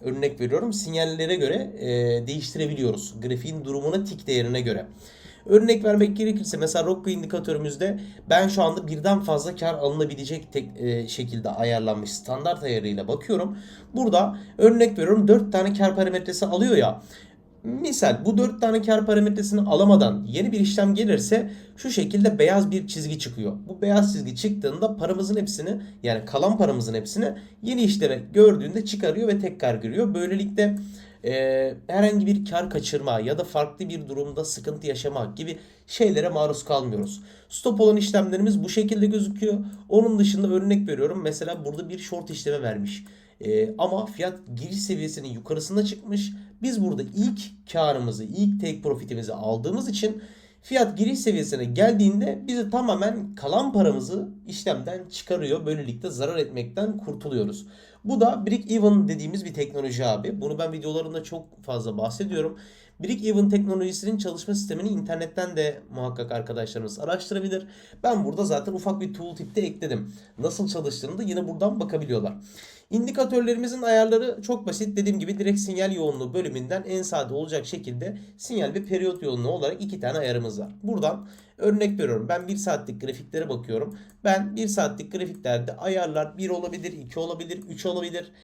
örnek veriyorum sinyallere göre e, değiştirebiliyoruz. Grafiğin durumuna tik değerine göre. Örnek vermek gerekirse mesela Rocco indikatörümüzde ben şu anda birden fazla kar alınabilecek tek, e, şekilde ayarlanmış standart ayarıyla bakıyorum. Burada örnek veriyorum 4 tane kar parametresi alıyor ya. Misal bu 4 tane kar parametresini alamadan yeni bir işlem gelirse şu şekilde beyaz bir çizgi çıkıyor. Bu beyaz çizgi çıktığında paramızın hepsini yani kalan paramızın hepsini yeni işleme gördüğünde çıkarıyor ve tekrar giriyor. Böylelikle e, herhangi bir kar kaçırma ya da farklı bir durumda sıkıntı yaşamak gibi şeylere maruz kalmıyoruz. Stop olan işlemlerimiz bu şekilde gözüküyor. Onun dışında örnek veriyorum. Mesela burada bir short işleme vermiş. E, ama fiyat giriş seviyesinin yukarısına çıkmış. Biz burada ilk karımızı, ilk take profitimizi aldığımız için fiyat giriş seviyesine geldiğinde bizi tamamen kalan paramızı işlemden çıkarıyor. Böylelikle zarar etmekten kurtuluyoruz. Bu da Break Even dediğimiz bir teknoloji abi. Bunu ben videolarımda çok fazla bahsediyorum. Break Even teknolojisinin çalışma sistemini internetten de muhakkak arkadaşlarımız araştırabilir. Ben burada zaten ufak bir tooltip de ekledim. Nasıl çalıştığını da yine buradan bakabiliyorlar. İndikatörlerimizin ayarları çok basit. Dediğim gibi direkt sinyal yoğunluğu bölümünden en sade olacak şekilde sinyal ve periyot yoğunluğu olarak iki tane ayarımız var. Buradan örnek veriyorum. Ben 1 saatlik grafiklere bakıyorum. Ben 1 saatlik grafiklerde ayarlar 1 olabilir, 2 olabilir, 3 olabilir.